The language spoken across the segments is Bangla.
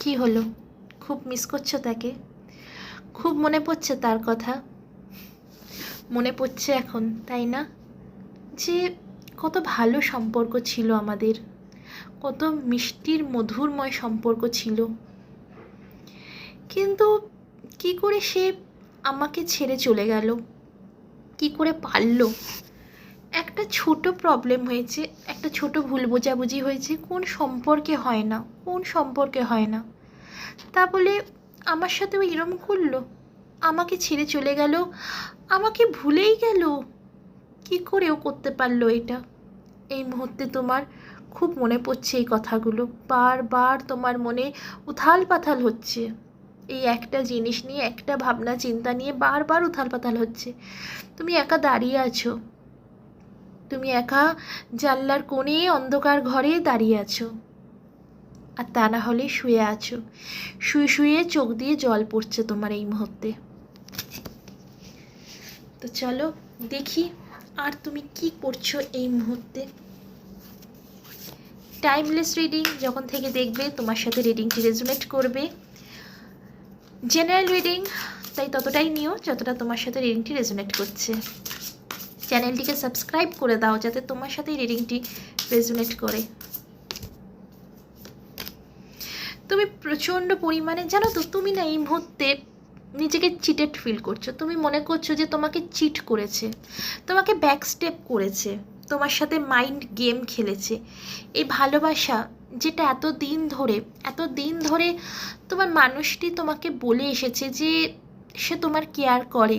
কি হলো? খুব মিস করছ তাকে? খুব মনে পড়ছে তার কথা। মনে পড়ছে এখন, তাই না? যে কত ভালো সম্পর্ক ছিল আমাদের। কত মিষ্টির, মধুরময় সম্পর্ক ছিল। কিন্তু কি করে সে আমাকে ছেড়ে চলে গেল? কি করে পারল? একটা ছোট প্রবলেম হয়েছে, একটা ছোট ভুল বোঝাবুঝি হয়েছে, কোন সম্পর্কে হয় না, কোন সম্পর্কে হয় না। তা বলে আমার সাথেও এরম করল, আমাকে ছেড়ে চলে গেল, আমাকে ভুলেই গেল। কি করেও করতে পারল এটা? এই মুহূর্তে তোমার খুব মনে পড়ছে এই কথাগুলো, বারবার তোমার মনে উথাল পাথাল হচ্ছে। এই একটা জিনিস নিয়ে, একটা ভাবনা, চিন্তা নিয়ে বারবার উথাল পাতাল হচ্ছে। তুমি একা দাঁড়িয়ে আছো তুমি একা জানলার কোণে অন্ধকার ঘরে দাঁড়িয়ে আছো। আর তা না হলে শুয়ে আছো। শুয়ে শুয়ে চোখ দিয়ে জল পড়ছে তোমার এই মুহূর্তে। তো চলো, দেখি আর তুমি কি করছ এই মুহূর্তে। টাইমলেস রিডিং যখন থেকে দেখবে তোমার সাথে রিডিংটি রেজুনেট করবে। জেনারেল রিডিং তাই ততটাই নিও যতটা তোমার সাথে রিডিংটি রেজুনেট করছে। চ্যানেলটিকে সাবস্ক্রাইব করে দাও যাতে তোমার সাথে রিডিংটি রেজুনেট করে। তুমি প্রচণ্ড পরিমাণে, জানো তো, তুমি না এই মুহূর্তে নিজেকে চিটেড ফিল করছ। তুমি মনে করছ যে তোমাকে চিট করেছে, তোমাকে ব্যাক স্টেপ করেছে, তোমার সাথে মাইন্ড গেম খেলেছে। এই ভালোবাসা যেটা এত দিন ধরে এত দিন ধরে তোমার মানুষটি তোমাকে বলে এসেছে যে সে তোমার কেয়ার করে,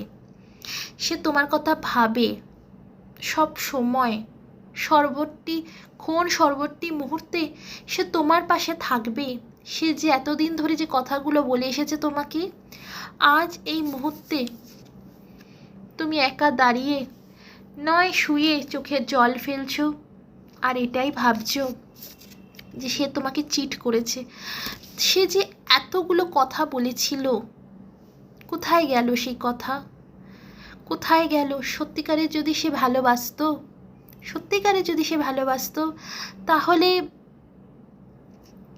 সে তোমার কথা ভাবে সব সময়, সর্বটি ক্ষণ সর্বটি মুহূর্তে সে তোমার পাশে থাকবে? সে যে এতদিন ধরে যে কথাগুলো বলে এসেছে তোমাকে, আজ এই মুহূর্তে তুমি একা দাঁড়িয়ে নয় শুয়ে চোখের জল ফেলছো আর এটাই ভাবছ যে সে তোমাকে চিট করেছে। সে যে এতগুলো কথা বলেছিল, কোথায় গেল সেই কথা? কোথায় গেল? সত্যিকারে যদি সে ভালোবাসতো? সত্যিকারে যদি সে ভালোবাসতো, তাহলে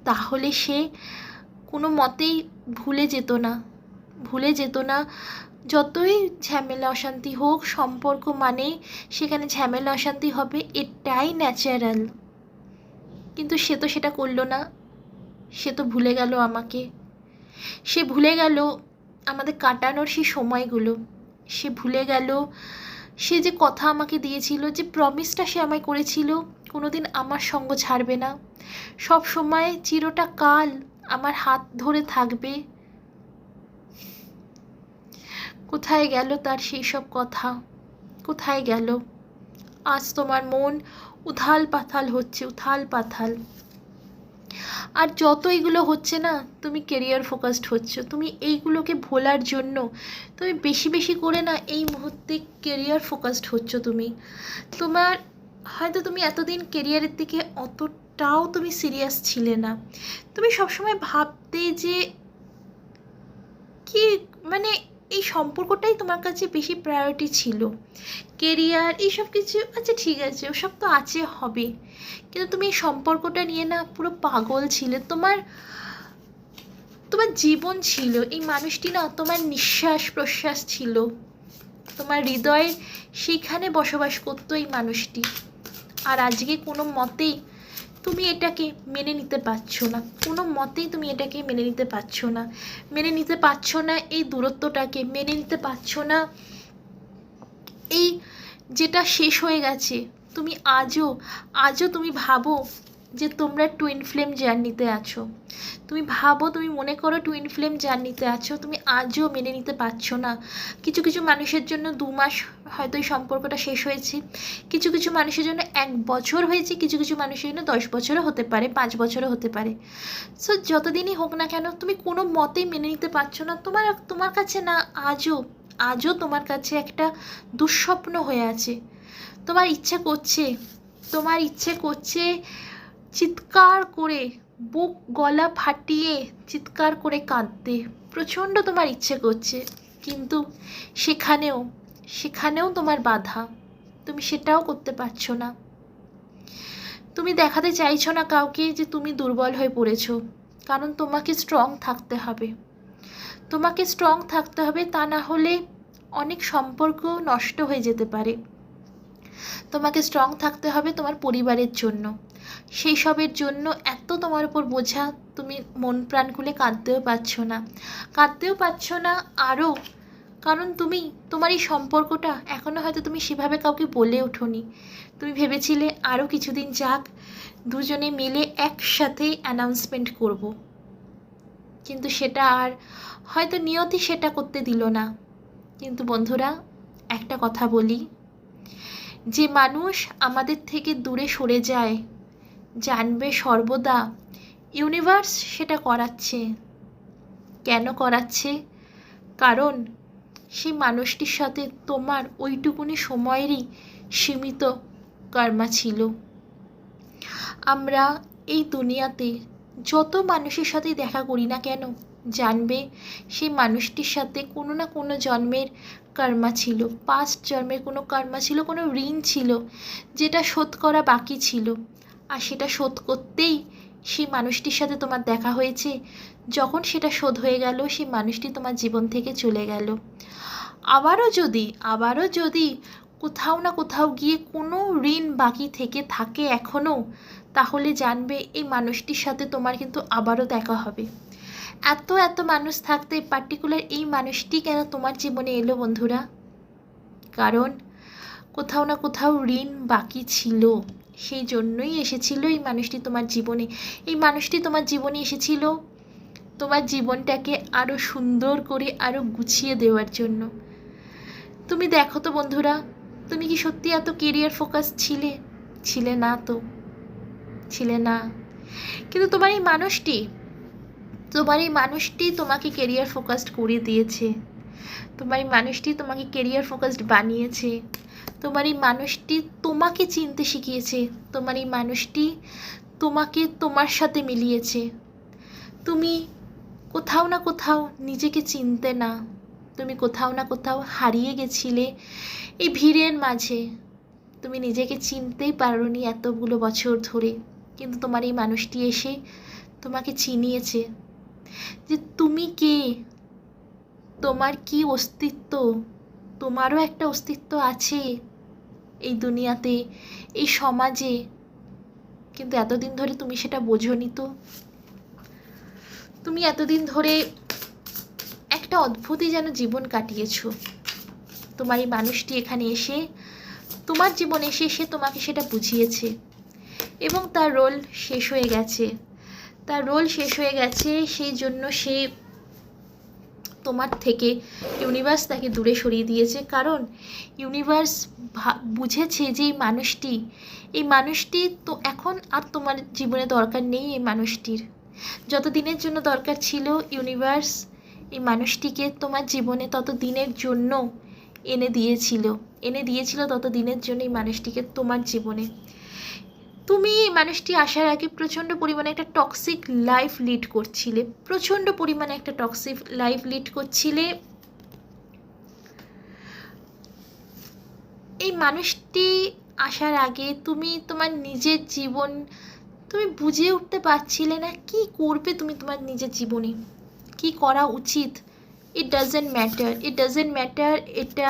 তাহলে সে কোনো মতেই ভুলে যেত না। ভুলে যেত না। যতই ঝামেলা অশান্তি হোক, সম্পর্ক মানে সেখানে ঝামেলা অশান্তি হবে, এটাই ন্যাচারাল কিন্তু সে তো সেটা করল না। সে তো ভুলে গেল আমাকে। সে ভুলে গেল আমাদের কাটানোর সেই সময়গুলো। সে ভুলে গেল। সে যে কথা আমাকে দিয়েছিল, যে প্রমিসটা সে আমায় করেছিল, কোনোদিন আমার সঙ্গ ছাড়বে না। সব সময় চিরটা কাল আমার হাত ধরে থাকবে। কোথায় গেল তার সেই সব কথা? কোথায় গেল? আজ তোমার মন উথাল পাথাল হচ্ছে উথাল পাথাল আর যত এগুলো হচ্ছে না, তুমি কেরিয়ার ফোকাসড হচ্ছ, তুমি এইগুলোকে ভোলার জন্য তুমি বেশি বেশি করে না এই মুহূর্তে কেরিয়ার ফোকাসড হচ্ছ তুমি। তোমার হয়তো তুমি এতদিন কেরিয়ারের দিকে অতটাও তুমি সিরিয়াস ছিলে না। তুমি সবসময় ভাবতে যে কি মানে এই সম্পর্কটাই তোমার কাছে বেশি প্রায়োরিটি ছিল। কেরিয়ার এইসব কিছু আচ্ছা ঠিক আছে, ওসব তো আছে, হবে। কিন্তু তুমি এই সম্পর্কটা নিয়ে না পুরো পাগল ছিলে। তোমার তোমার জীবন ছিল, এই মানুষটি না তোমার নিঃশ্বাস প্রশ্বাস ছিল। তোমার হৃদয়ের সেইখানে বসবাস করতো এই মানুষটি। আর আজকে কোনো মতেই তুমি এটাকে মেনে নিতে পারছ না। কোনো মতেই তুমি এটাকে মেনে নিতে পারছ না। মেনে নিতে পারছ না, এই দূরত্বটাকে মেনে নিতে পারছ না। এই যেটা শেষ হয়ে গেছে, তুমি আজও আজও তুমি ভাবো যে তোমরা টুইন ফ্লেম জার্নিতে আছো। তুমি ভাবো, তুমি মনে করো টুইন ফ্লেম জার্নিতে আছো, তুমি আজও মেনে নিতে পারছ না। কিছু কিছু মানুষের জন্য দু মাস হয়তো এই সম্পর্কটা শেষ হয়েছে। কিছু কিছু মানুষের জন্য এক বছর হয়েছে, কিছু কিছু মানুষের জন্য দশ বছরও হতে পারে, পাঁচ বছরও হতে পারে। সো যতদিনই হোক না কেন, তুমি কোনো মতেই মেনে নিতে পারছ না। তোমার তোমার কাছে না, আজও আজও তোমার কাছে একটা দুঃস্বপ্ন হয়ে আছে। তোমার ইচ্ছে করছে, তোমার ইচ্ছে করছে চিৎকার করে, বুক গলা ফাটিয়ে চিৎকার করে কাঁদতে। প্রচণ্ড তোমার ইচ্ছে করছে, কিন্তু সেখানেও সেখানেও তোমার বাধা। তুমি সেটাও করতে পারছ না। তুমি দেখাতে চাইছো না কাউকে যে তুমি দুর্বল হয়ে পড়েছো, কারণ তোমাকে স্ট্রং থাকতে হবে। তোমাকে স্ট্রং থাকতে হবে তা না হলে অনেক সম্পর্ক নষ্ট হয়ে যেতে পারে। তোমাকে স্ট্রং থাকতে হবে তোমার পরিবারের জন্য। সেই সবের জন্য এত তোমার উপর বোঝা, তুমি মন প্রাণ খুলে কাঁদতেও পারছ না। কাঁদতেও পারছ না আরও কারণ তুমি, তোমার এই সম্পর্কটা এখনও হয়তো তুমি সেভাবে কাউকে বলে ওঠোনি। তুমি ভেবেছিলে আরও কিছুদিন যাক, দুজনে মিলে একসাথেই অ্যানাউন্সমেন্ট করব। কিন্তু সেটা আর হয়তো নিয়তি সেটা করতে দিল না। কিন্তু বন্ধুরা, একটা কথা বলি, যে মানুষ আমাদের থেকে দূরে সরে যায় জানবে সর্বদা। ইউনিভার্স সেটা করাচ্ছে। কেন করাচ্ছে? কারণ সেই মানুষটির সাথে তোমার ওইটুকুনি সময়েরই সীমিত কর্মা ছিল। আমরা এই দুনিয়াতে যত মানুষের সাথে দেখা করি না কেন, জানবে সেই মানুষটির সাথে কোনো না কোনো জন্মের কর্মা ছিল। পাস্ট জন্মের কোনো কর্মা ছিল, কোনো ঋণ ছিল, যেটা শোধ করা বাকি ছিল। আর সেটা শোধ করতেই সেই মানুষটির সাথে তোমার দেখা হয়েছে। যখন সেটা শোধ হয়ে গেল, সেই মানুষটি তোমার জীবন থেকে চলে গেল। আবারও যদি আবারও যদি কোথাও না কোথাও গিয়ে কোনো ঋণ বাকি থেকে থাকে এখনও তাহলে জানবে এই মানুষটির সাথে তোমার কিন্তু আবারও দেখা হবে। এত এত মানুষ থাকতে পার্টিকুলার এই মানুষটি কেন তোমার জীবনে এলো বন্ধুরা? কারণ কোথাও না কোথাও ঋণ বাকি ছিল। সেই জন্যই এসেছিল এই মানুষটি তোমার জীবনে। এই মানুষটি তোমার জীবনে এসেছিল তোমার জীবনটাকে আরও সুন্দর করে আরও গুছিয়ে দেওয়ার জন্য। তুমি দেখো তো বন্ধুরা, তুমি কি সত্যি এত কেরিয়ার ফোকাস ছিলে? ছিলে না তো, ছিলে না। কিন্তু তোমার এই মানুষটি, তোমার এই মানুষটি তোমাকে কেরিয়ার ফোকাসড করে দিয়েছে। তোমার এই মানুষটি তোমাকে কেরিয়ার ফোকাসড বানিয়েছে। তোমার এই মানুষটি তোমাকে চিনতে শিখিয়েছে। তোমার এই মানুষটি তোমাকে তোমার সাথে মিলিয়েছে। তুমি কোথাও না কোথাও নিজেকে চিনতে না। তুমি কোথাও না কোথাও হারিয়ে গেছিলে এই ভিড়ের মাঝে। তুমি নিজেকে চিনতেই পারোনি এতগুলো বছর ধরে। কিন্তু তোমার এই মানুষটি এসে তোমাকে চিনিয়েছে যে তুমি কে? তোমার কি অস্তিত্ব? তোমারও একটা অস্তিত্ব আছে। এই দুনিয়াতে, এই সমাজে। কিন্তু এতদিন ধরে তুমি সেটা বোঝনি তো। তুমি এতদিন ধরে একটা অদ্ভুতই যেন জীবন কাটিয়েছো। তোমার এই মানুষটি এখানে এসে, তোমার জীবনে এসে, সে তোমাকে সেটা বুঝিয়েছে। এবং তার রোল শেষ হয়ে গেছে। তার রোল শেষ হয়ে গেছে, সেই জন্য সে তোমার থেকে ইউনিভার্স তাকে দূরে সরিয়ে দিয়েছে। কারণ ইউনিভার্স বুঝেছে যে এই মানুষটি এই মানুষটি তো এখন আর তোমার জীবনে দরকার নেই এই মানুষটির। যত দিনের জন্য দরকার ছিল ইউনিভার্স এই মানুষটিকে তোমার জীবনে তত দিনের জন্য এনে দিয়েছিল। এনে দিয়েছিল তত দিনের জন্য এই মানুষটিকে তোমার জীবনে। তুমি মানুষটি আসার আগে প্রচণ্ড পরিমাণে একটা টক্সিক লাইফ লিড করছিলে। প্রচণ্ড পরিমাণে একটা টক্সিক লাইফ লিড করছিলে। এই মানুষটি আসার আগে তুমি তোমার নিজের জীবন, তুমি বুঝে উঠতে পারছিলে না কি করবে তুমি তোমার নিজের জীবনে। কি করা উচিত? It doesn't matter it doesn't matter এটা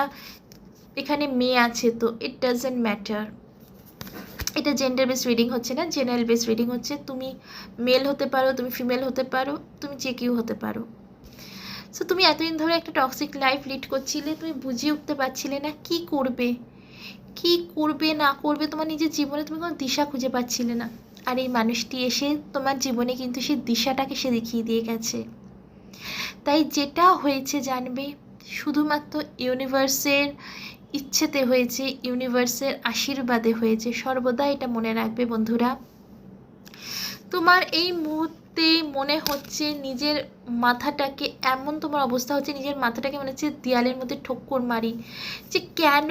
এখানে মেয়ে আছে তো। ইট ডাজেন্ট ম্যাটার এটা জেন্ডার বেস রিডিং হচ্ছে না জেনারেল বেস রিডিং হচ্ছে, তুমি মেল হতে পারো, তুমি ফিমেল হতে পারো, তুমি যে কেউ হতে পারো। সো তুমি এতদিন ধরে একটা টক্সিক লাইফ লিড করছিলে, তুমি বুঝিয়ে উঠতে পারছিলে না কি করবে কি করবে, না করবে, তোমার নিজের জীবনে তুমি কোনো দিশা খুঁজে পাচ্ছিলে না। আর এই মানুষটি এসে তোমার জীবনে কিন্তু সেই দিশাটাকে সে দেখিয়ে দিয়ে গেছে। তাই যেটা হয়েছে জানবে, শুধুমাত্র ইউনিভার্সের ইচ্ছেতে হয়েছে ইউনিভার্সের আশীর্বাদে হয়েছে, সর্বদা এটা মনে রাখবে বন্ধুরা। তোমার এই মুহূর্তে মনে হচ্ছে নিজের মাথাটাকে এমন তোমার অবস্থা হচ্ছে, নিজের মাথাটাকে মনে হচ্ছে দেয়ালের মধ্যে ঠক্কর মারি। যে কেন?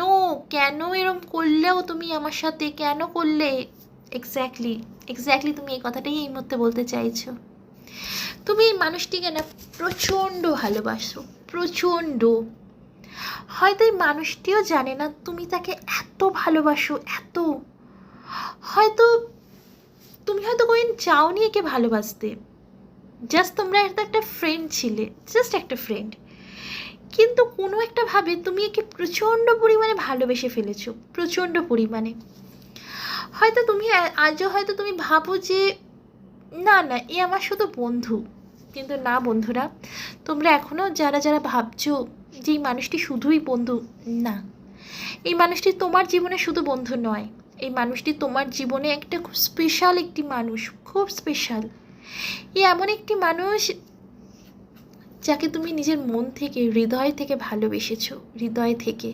কেন এরম করলেও তুমি আমার সাথে? কেন করলে? এক্স্যাক্টলি এক্স্যাক্টলি তুমি এই কথাটাই এই মুহূর্তে বলতে চাইছো। তুমি এই মানুষটিকে না প্রচণ্ড ভালোবাসো, প্রচণ্ড। হয়তো এই মানুষটিও জানে না তুমি তাকে এত ভালোবাসো, এত। হয়তো তুমি হয়তো কোনোদিন চাওনি একে ভালোবাসতে। জাস্ট তোমরা একটা একটা ফ্রেন্ড ছিলে জাস্ট একটা ফ্রেন্ড কিন্তু কোনো একটা ভাবে তুমি একে প্রচণ্ড পরিমাণে ভালোবেসে ফেলেছো, প্রচণ্ড পরিমাণে। হয়তো তুমি, আজও হয়তো তুমি ভাবো যে, না না, এ আমার শুধু বন্ধু। কিন্তু না, বন্ধুরা, তোমরা এখনও যারা যারা ভাবছ যে মানুষটি শুধুই বন্ধু, না। এই মানুষটি তোমার জীবনে শুধু বন্ধু নয়। এই মানুষটি তোমার জীবনে একটা খুব স্পেশাল একটি মানুষ, খুব স্পেশাল এ এমন একটি মানুষ যাকে তুমি নিজের মন থেকে, হৃদয় থেকে ভালোবেসেছো, হৃদয় থেকে।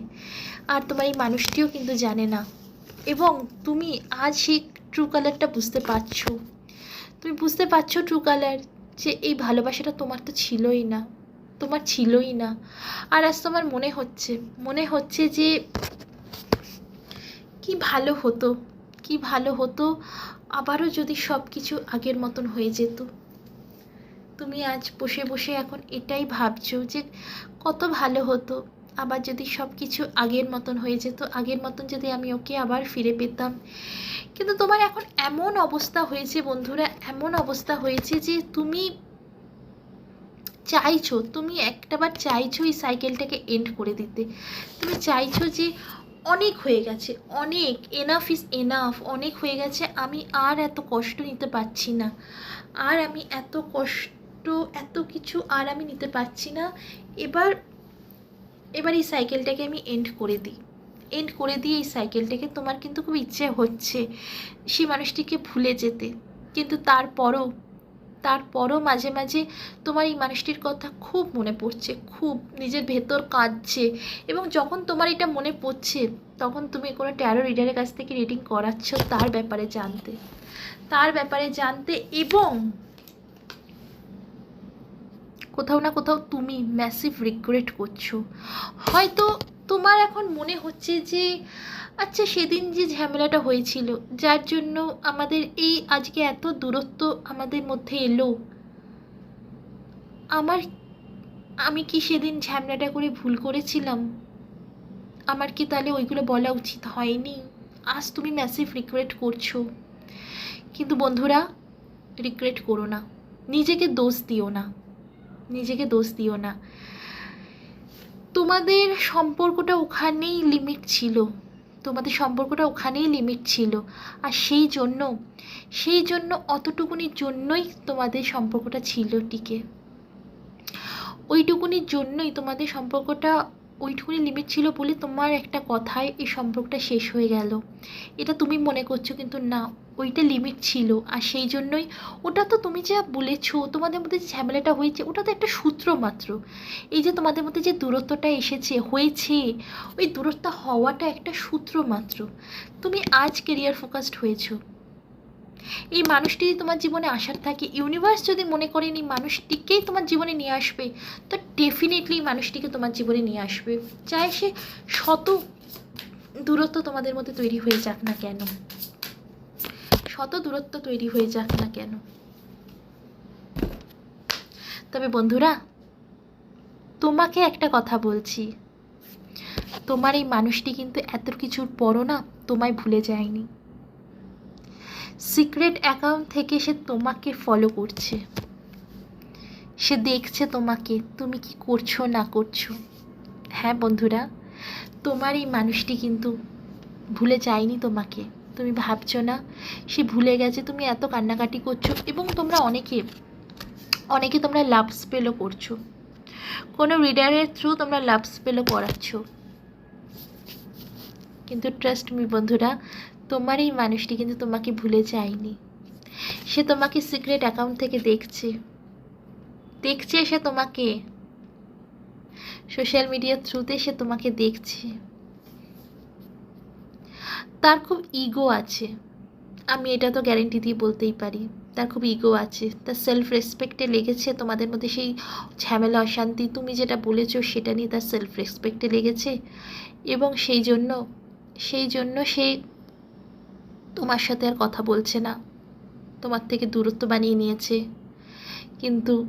আর তোমার এই মানুষটিও কিন্তু জানে না। এবং তুমি আজ সেই ট্রু কালারটা বুঝতে পারছ। তুমি বুঝতে পারছ ট্রু কালার যে এই ভালোবাসাটা তোমার তো ছিলই না। তোমার ছিলই না। আর আজ তোমার মনে হচ্ছে মনে হচ্ছে যে কি ভালো হতো, কি ভালো হতো, আবারও যদি সব কিছু আগের মতন হয়ে যেত। তুমি আজ বসে বসে এখন এটাই ভাবছ যে কত ভালো হতো, আবার যদি সব কিছু আগের মতন হয়ে যেত, আগের মতন যদি আমি ওকে আবার ফিরে পেতাম। কিন্তু তোমার এখন এমন অবস্থা হয়েছে বন্ধুরা, এমন অবস্থা হয়েছে যে তুমি চাইছো, তুমি একটাবার চাইছো এই সাইকেলটাকে এন্ড করে দিতে। তুমি চাইছো যে অনেক হয়ে গেছে, অনেক এনাফ ইজ এনাফ অনেক হয়ে গেছে, আমি আর এত কষ্ট নিতে পারছি না। আর আমি এত কষ্ট, এত কিছু আর আমি নিতে পারছি না। এবার এবার এই সাইকেলটাকে আমি এন্ড করে দিই। এন্ড করে দিয়ে এই সাইকেলটাকে তোমার কিন্তু খুব ইচ্ছে হচ্ছে সেই মানুষটিকে ভুলে যেতে। কিন্তু তারপরও তারপরও মাঝে মাঝে তোমার এই মানুষটির কথা খুব মনে পড়ছে, খুব নিজের ভেতর কাঁদছে এবং যখন তোমার এটা মনে পড়ছে, তখন তুমি কোনো ট্যারো রিডারের কাছ থেকে রিডিং করাচ্ছ তার ব্যাপারে জানতে। তার ব্যাপারে জানতে এবং কোথাও না কোথাও তুমি ম্যাসিভ রিগ্রেট করছ। হয়তো তোমার এখন মনে হচ্ছে যে আচ্ছা সেদিন যে ঝামেলাটা হয়েছিল, যার জন্য আমাদের এই আজকে এত দূরত্ব আমাদের মধ্যে এলো? আমার, আমি কি সেদিন ঝামেলাটা করে ভুল করেছিলাম? আমার কি তাহলে ওইগুলো বলা উচিত হয়নি? আজ তুমি ম্যাসিভ রিগ্রেট করছ। কিন্তু বন্ধুরা রিগ্রেট করো না। নিজেকে দোষ দিও না। নিজেকে দোষ দিও না। তোমাদের সম্পর্কটা ওখানেই লিমিট ছিল। তোমাদের সম্পর্কটা ওখানেই লিমিট ছিল। আর সেই জন্য সেই জন্য অতটুকুনির জন্যই তোমাদের সম্পর্কটা ছিল টিকে। ওইটুকুনির জন্যই তোমাদের সম্পর্কটা ওইটুকুনি লিমিট ছিল বলে তোমার একটা কথায় এই সম্পর্কটা শেষ হয়ে গেল। এটা তুমি মনে করছ কিন্তু না, ওইটা লিমিট ছিল। আর সেই জন্যই ওটা তো তুমি যা বলেছ, তোমাদের মধ্যে যে ঝামেলাটা হয়েছে, ওটা তো একটা সূত্র মাত্র। এই যে তোমাদের মধ্যে যে দূরত্বটা এসেছে, হয়েছে, ওই দূরত্ব হওয়াটা একটা সূত্র মাত্র। তুমি আজ কেরিয়ার ফোকাসড হয়েছো। এই মানুষটি তোমার জীবনে আসার থাকে ইউনিভার্স যদি মনে করেন এই মানুষটিকেই তোমার জীবনে নিয়ে আসবে, তো ডেফিনেটলি মানুষটিকে তোমার জীবনে নিয়ে আসবে। চাই সে শত দূরত্ব তোমাদের মধ্যে তৈরি হয়ে যাক না কেন? শত দূরত্ব তৈরি হয়ে যাক না কেন? তবে বন্ধুরা, তোমাকে একটা কথা বলছি। তোমার এই মানুষটি কিন্তু এত কিছুর পরও না তোমায় ভুলে যায়নি। সিক্রেট অ্যাকাউন্ট থেকে সে তোমাকে ফলো করছে। সে দেখছে তোমাকে, তুমি কি করছ, না করছ? হ্যাঁ বন্ধুরা, তোমার এই মানুষটি কিন্তু ভুলে যায়নি তোমাকে। তুমি ভাবছ না, সে ভুলে গেছে, তুমি এত কান্নাকাটি করছ এবং তোমরা অনেকে অনেকে তোমরা লাভ স্পেলও করছ। কোনো রিডারের থ্রু তোমরা লাভ স্পেলও করাচ্ছ। কিন্তু ট্রাস্ট মি বন্ধুরা তোমার এই মানুষটি কিন্তু তোমাকে ভুলে যায়নি। সে তোমাকে সিক্রেট অ্যাকাউন্ট থেকে দেখছে। দেখছে সে তোমাকে। সোশ্যাল মিডিয়ার থ্রুতে সে তোমাকে দেখছে। তার খুব ইগো আছে। আমি এটা তো গ্যারেন্টি দিয়ে বলতেই পারি। তার খুব ইগো আছে। তার সেলফ রেসপেক্টে লেগেছে তোমাদের মধ্যে সেই ঝামেলা, অশান্তি, তুমি যেটা বলেছ সেটা নিয়ে তার সেলফ রেসপেক্টে লেগেছে। এবং সেই জন্য সেই জন্য সে তোমার সাথে আর কথা বলছে না। তোমার থেকে দূরত্ব বানিয়ে নিয়েছে। কিন্তু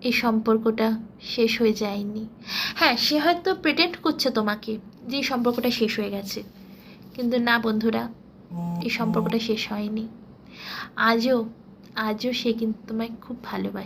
এই সম্পর্কটা শেষ হয়ে যায়নি। হ্যাঁ সে হয়তো প্রেটেন্ট করছে তোমাকে যে সম্পর্কটা শেষ হয়ে গেছে। কিন্তু না বন্ধুরা, এই সম্পর্কটা শেষ হয়নি। আজও আজও সে কিন্তু তোমায় খুব ভালোবাসে।